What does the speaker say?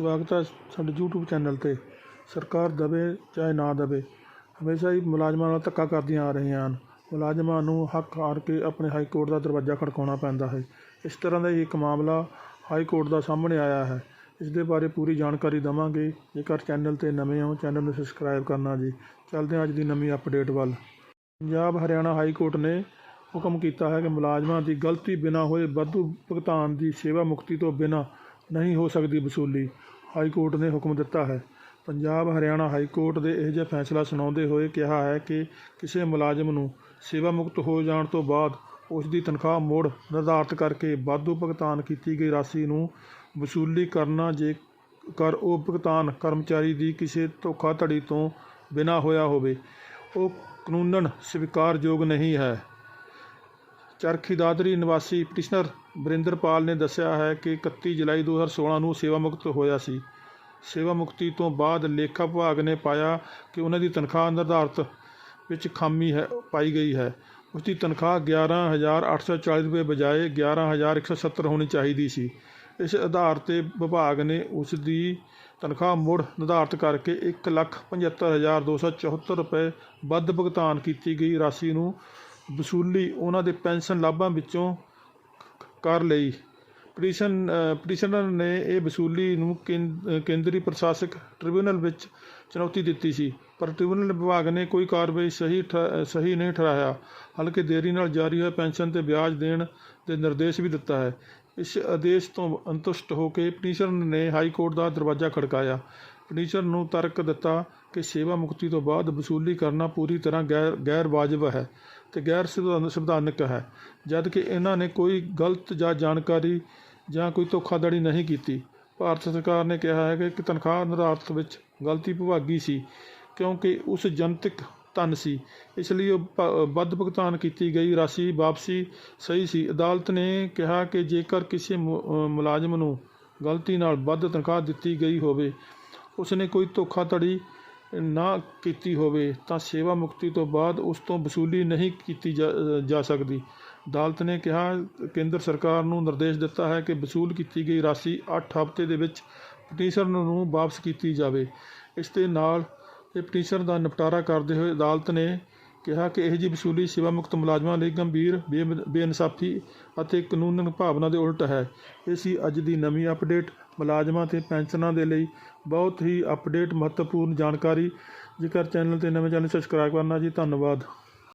ਸਵਾਗਤ ਹੈ ਸਾਡੇ YouTube ਚੈਨਲ 'ਤੇ। ਸਰਕਾਰ ਦਵੇ ਚਾਹੇ ਨਾ ਦਵੇ। ਹਮੇਸ਼ਾ ਹੀ ਮੁਲਾਜ਼ਮਾਂ ਨਾਲ ਧੱਕਾ ਕਰਦੀਆਂ ਆ ਰਹੀਆਂ ਹਨ। ਮੁਲਾਜ਼ਮਾਂ ਨੂੰ ਹੱਕ ਹਾਰ ਕੇ ਆਪਣੇ ਹਾਈ ਕੋਰਟ ਦਾ ਦਰਵਾਜ਼ਾ ਖੜਕਾਉਣਾ ਪੈਂਦਾ ਹੈ। ਇਸ ਤਰ੍ਹਾਂ ਦਾ ਹੀ ਇੱਕ ਮਾਮਲਾ ਹਾਈ ਕੋਰਟ ਦਾ ਸਾਹਮਣੇ ਆਇਆ ਹੈ। ਇਸ ਦੇ ਬਾਰੇ ਪੂਰੀ ਜਾਣਕਾਰੀ ਦੇਵਾਂਗੇ। ਜੇਕਰ ਚੈਨਲ 'ਤੇ ਨਵੇਂ ਹੋ, ਚੈਨਲ ਨੂੰ ਸਬਸਕ੍ਰਾਈਬ ਕਰਨਾ ਜੀ। ਚੱਲਦੇ ਹਾਂ ਅੱਜ ਦੀ ਨਵੀਂ ਅਪਡੇਟ ਵੱਲ। ਪੰਜਾਬ ਹਰਿਆਣਾ ਹਾਈ ਕੋਰਟ ਨੇ ਹੁਕਮ ਕੀਤਾ ਹੈ ਕਿ ਮੁਲਾਜ਼ਮਾਂ ਦੀ ਗਲਤੀ ਬਿਨਾਂ ਹੋਏ ਵਾਧੂ ਭੁਗਤਾਨ ਦੀ ਸੇਵਾ ਮੁਕਤੀ ਤੋਂ ਬਿਨਾਂ ਨਹੀਂ ਹੋ ਸਕਦੀ ਵਸੂਲੀ। ਹਾਈ ਕੋਰਟ ਨੇ ਹੁਕਮ ਦਿੱਤਾ ਹੈ। ਪੰਜਾਬ ਹਰਿਆਣਾ ਹਾਈ ਕੋਰਟ ਦੇ ਇਹ ਜਿਹਾ ਫੈਸਲਾ ਸੁਣਾਉਂਦੇ ਹੋਏ ਕਿਹਾ ਹੈ ਕਿ ਕਿਸੇ ਮੁਲਾਜ਼ਮ ਨੂੰ ਸੇਵਾ ਮੁਕਤ ਹੋ ਜਾਣ ਤੋਂ ਬਾਅਦ ਉਸ ਦੀ ਤਨਖਾਹ ਮੁੜ ਨਿਰਧਾਰਤ ਕਰਕੇ ਵਾਧੂ ਭੁਗਤਾਨ ਕੀਤੀ ਗਈ ਰਾਸ਼ੀ ਨੂੰ ਵਸੂਲੀ ਕਰਨਾ ਜੇ ਕਰ ਉਹ ਭੁਗਤਾਨ ਕਰਮਚਾਰੀ ਦੀ ਕਿਸੇ ਧੋਖਾਧੜੀ ਤੋਂ ਬਿਨਾਂ ਹੋਇਆ ਹੋਵੇ, ਉਹ ਕਾਨੂੰਨਨ ਸਵੀਕਾਰਯੋਗ ਨਹੀਂ ਹੈ। ਚਰਖੀ ਦਾਦਰੀ ਨਿਵਾਸੀ ਪਟੀਸ਼ਨਰ ਵਰਿੰਦਰਪਾਲ ਨੇ ਦੱਸਿਆ ਹੈ ਕਿ 31 ਜੁਲਾਈ 2016 ਨੂੰ ਸੇਵਾ ਮੁਕਤ ਹੋਇਆ ਸੀ। ਸੇਵਾ ਮੁਕਤੀ ਤੋਂ ਬਾਅਦ ਲੇਖਾ ਵਿਭਾਗ ਨੇ ਪਾਇਆ ਕਿ ਉਹਨਾਂ ਦੀ ਤਨਖਾਹ ਨਿਰਧਾਰਤ ਵਿੱਚ ਖਾਮੀ ਹੈ, ਪਾਈ ਗਈ ਹੈ। ਉਸ ਦੀ ਤਨਖਾਹ 11840 ਰੁਪਏ ਬਜਾਏ 11170 ਹੋਣੀ ਚਾਹੀਦੀ ਸੀ। ਇਸ ਆਧਾਰ ਤੇ ਵਿਭਾਗ ਨੇ ਉਸ ਦੀ ਤਨਖਾਹ ਮੁੜ ਨਿਰਧਾਰਤ ਕਰਕੇ 175274 ਰੁਪਏ ਵੱਧ ਭੁਗਤਾਨ ਕੀਤੀ ਗਈ। ਰਾਸ਼ੀ ਨੂੰ ਵਸੂਲੀ ਉਹਨਾਂ ਦੇ ਪੈਨਸ਼ਨ ਲਾਭਾਂ ਵਿੱਚੋਂ ਕਰ ਲਈ। ਪਟੀਸ਼ਨ ਪਟੀਸ਼ਨਰ ਨੇ ਇਹ ਵਸੂਲੀ ਨੂੰ ਕੇਂ- ਕੇਂਦਰੀ ਪ੍ਰਸ਼ਾਸਕ ਟ੍ਰਿਬਿਊਨਲ ਵਿੱਚ ਚੁਣੌਤੀ ਦਿੱਤੀ ਸੀ, ਪਰ ਟ੍ਰਿਬਿਊਨਲ ਵਿਭਾਗ ਨੇ ਕੋਈ ਕਾਰਵਾਈ ਸਹੀ ਠ- ਸਹੀ ਨਹੀਂ ਠਹਿਰਾਇਆ। ਹਲਕੇ ਦੇਰੀ ਨਾਲ ਜਾਰੀ ਹੋਏ ਪੈਨਸ਼ਨ ਤੇ ਵਿਆਜ ਦੇਣ ਦੇ ਨਿਰਦੇਸ਼ ਵੀ ਦਿੱਤਾ ਹੈ। ਇਸ ਆਦੇਸ਼ ਤੋਂ ਅੰਤੁਸ਼ਟ ਹੋ ਕੇ ਪਟੀਸ਼ਨਰ ਨੇ ਹਾਈ ਕੋਰਟ ਦਾ ਦਰਵਾਜ਼ਾ ਖੜਕਾਇਆ। ਪਟੀਸ਼ਨਰ ਨੂੰ ਤਰਕ ਦਿੱਤਾ ਕਿ ਸੇਵਾ ਮੁਕਤੀ ਤੋਂ ਬਾਅਦ ਵਸੂਲੀ ਕਰਨਾ ਪੂਰੀ ਤਰ੍ਹਾਂ ਗੈਰ ਗੈਰ ਵਾਜਬ ਹੈ ਤੇ ਗੈਰ ਸੰਵਿਧਾਨ- ਸੰਵਿਧਾਨਕ ਹੈ, ਜਦ ਕਿ ਇਹਨਾਂ ਨੇ ਕੋਈ ਗਲਤ ਜਾਂ ਜਾਣਕਾਰੀ ਜਾਂ ਕੋਈ ਧੋਖਾਧੜੀ ਨਹੀਂ ਕੀਤੀ। ਭਾਰਤ ਸਰਕਾਰ ਨੇ ਕਿਹਾ ਹੈ ਕਿ ਤਨਖਾਹ ਨਿਰਧਾਰਤ ਵਿੱਚ ਗਲਤੀ ਵਿਭਾਗੀ ਸੀ, ਕਿਉਂਕਿ ਉਸ ਜਨਤਕ ਧਨ ਸੀ। ਇਸ ਲਈ ਉਹ ਵੱਧ ਭੁਗਤਾਨ ਕੀਤੀ ਗਈ, ਰਾਸ਼ੀ ਵਾਪਸੀ ਸਹੀ ਸੀ। ਅਦਾਲਤ ਨੇ ਕਿਹਾ ਕਿ ਜੇਕਰ ਕਿਸੇ ਮੁ- ਮੁਲਾਜ਼ਮ ਨੂੰ ਗਲਤੀ ਨਾਲ ਵੱਧ ਤਨਖਾਹ ਦਿੱਤੀ ਗਈ ਹੋਵੇ ਉਸਨੇ ਕੋਈ ਧੋਖਾਧੜੀ ਨਾ ਕੀਤੀ ਹੋਵੇ, ਤਾਂ ਸੇਵਾ ਮੁਕਤੀ ਤੋਂ ਬਾਅਦ ਉਸ ਤੋਂ ਵਸੂਲੀ ਨਹੀਂ ਕੀਤੀ ਜਾ ਸਕਦੀ। ਅਦਾਲਤ ਨੇ ਕਿਹਾ, ਕੇਂਦਰ ਸਰਕਾਰ ਨੂੰ ਨਿਰਦੇਸ਼ ਦਿੱਤਾ ਹੈ ਕਿ ਵਸੂਲ ਕੀਤੀ ਗਈ ਰਾਸ਼ੀ 8 ਹਫ਼ਤੇ ਦੇ ਵਿੱਚ ਪਟੀਸ਼ਨਰ ਨੂੰ ਵਾਪਸ ਕੀਤੀ ਜਾਵੇ। ਇਸ ਦੇ ਨਾਲ ਇਹ ਪਟੀਸ਼ਨ ਦਾ ਨਿਪਟਾਰਾ ਕਰਦੇ ਹੋਏ ਅਦਾਲਤ ਨੇ ਕਿਹਾ ਕਿ ਇਹ ਜੀ ਵਸੂਲੀ ਸੇਵਾ ਮੁਕਤ ਮੁਲਾਜ਼ਮਾਂ ਲਈ ਗੰਭੀਰ ਬੇ- ਬੇਇਨਸਾਫੀ ਅਤੇ ਕਾਨੂੰਨ ਭਾਵਨਾ ਦੇ ਉਲਟ ਹੈ। ਇਹ ਸੀ ਅੱਜ ਦੀ ਨਵੀਂ ਅਪਡੇਟ। ਮੁਲਾਜ਼ਮਾਂ ਤੇ ਪੈਨਸ਼ਨਾਂ ਦੇ ਲਈ ਬਹੁਤ ਹੀ ਅਪਡੇਟ ਮਹੱਤਵਪੂਰਨ ਜਾਣਕਾਰੀ। ਜੇਕਰ ਚੈਨਲ ਤੇ ਨਵੇਂ ਚੈਨਲ ਸਬਸਕ੍ਰਾਈਬ ਕਰਨਾ ਜੀ। ਧੰਨਵਾਦ।